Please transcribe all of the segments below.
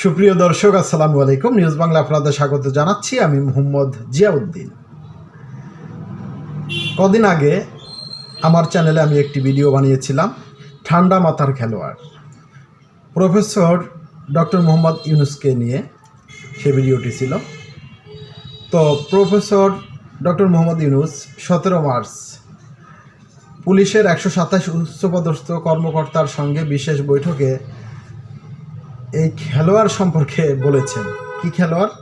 সুপ্রিয় দর্শক, আসসালামু আলাইকুম। নিউজ বাংলা আপনাদের স্বাগত জানাচ্ছি। আমি মোহাম্মদ জিয়াউদ্দিন। কদিন আগে আমার চ্যানেলে আমি একটি ভিডিও বানিয়েছিলাম, ঠান্ডা মাথার খেলোয়াড়। প্রফেসর ডক্টর মোহাম্মদ ইউনুসকে নিয়ে সে ভিডিওটি ছিল। তো প্রফেসর ডক্টর মোহাম্মদ ইউনুস সতেরো মার্চ পুলিশের একশো সাতাশ উচ্চপদস্থ কর্মকর্তার সঙ্গে বিশেষ বৈঠকে এই খেলোয়াড় সম্পর্কে বলেছেন। কি খেলোয়াড়?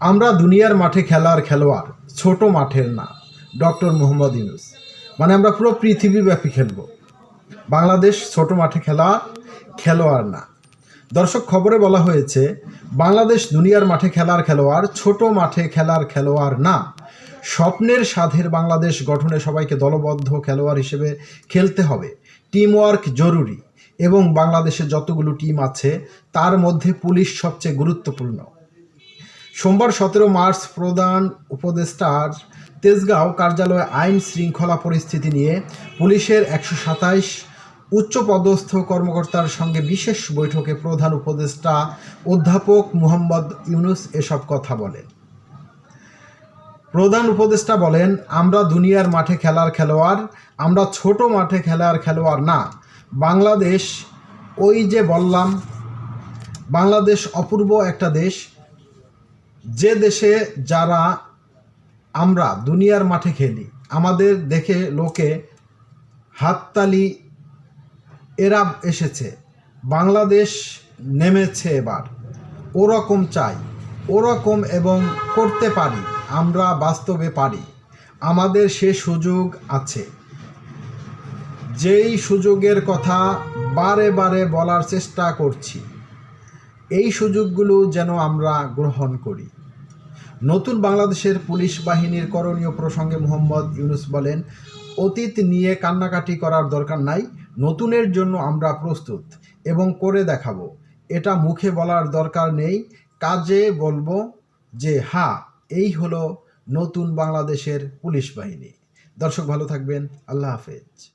আমরা দুনিয়ার মাঠে খেলার খেলোয়াড়, ছোট মাঠের না, ডক্টর মোহাম্মদ ইউনুস। মানে আমরা পুরো পৃথিবীব্যাপী খেলব। বাংলাদেশ ছোট মাঠে খেলা খেলোয়াড় না। দর্শক, খবরে বলা হয়েছে, বাংলাদেশ দুনিয়ার মাঠে খেলার খেলোয়াড়, ছোট মাঠে খেলার খেলোয়াড় না। স্বপ্নের সাধের বাংলাদেশ গঠনে সবাইকে দলবদ্ধ খেলোয়াড় হিসেবে খেলতে হবে। টিম ওয়ার্ক জরুরি। এবং বাংলাদেশে যতগুলো টিম আছে, তার মধ্যে পুলিশ সবচেয়ে গুরুত্বপূর্ণ। সোমবার সতেরো মার্চ প্রধান উপদেষ্টার তেজগাঁও কার্যালয়ে আইন শৃঙ্খলা পরিস্থিতি নিয়ে পুলিশের একশো সাতাইশ উচ্চপদস্থ কর্মকর্তার সঙ্গে বিশেষ বৈঠকে প্রধান উপদেষ্টা অধ্যাপক মুহাম্মদ ইউনুস এসব কথা বলেন। প্রধান উপদেষ্টা বলেন, আমরা দুনিয়ার মাঠে খেলার খেলোয়াড়, আমরা ছোট মাঠে খেলার খেলোয়াড় না বাংলাদেশ, ওই যে বললাম, বাংলাদেশ অপূর্ব একটা দেশ। যে দেশে যারা আমরা দুনিয়ার মাঠে খেলি, আমাদের দেখে লোকে হাততালি, এরা এসেছে। বাংলাদেশ নেমেছে এবার। ওরকম চাই, ওরকম এবং করতে পারি, আমরা বাস্তবে পারি। আমাদের সে সুযোগ আছে। যেই সুযোগের কথা বারে বারে বলার চেষ্টা করছি, এই সুযোগগুলো যেন আমরা গ্রহণ করি। নতুন বাংলাদেশের পুলিশ বাহিনীর করণীয় প্রসঙ্গে মোহাম্মদ ইউনুস বলেন, অতীত নিয়ে কান্নাকাটি করার দরকার নাই, নতুনের জন্য আমরা প্রস্তুত এবং করে দেখাবো। এটা মুখে বলার দরকার নেই, কাজে বলব যে হ্যাঁ এই হলো নতুন বাংলাদেশের পুলিশ বাহিনী। দর্শক ভালো থাকবেন, আল্লাহ হাফেজ।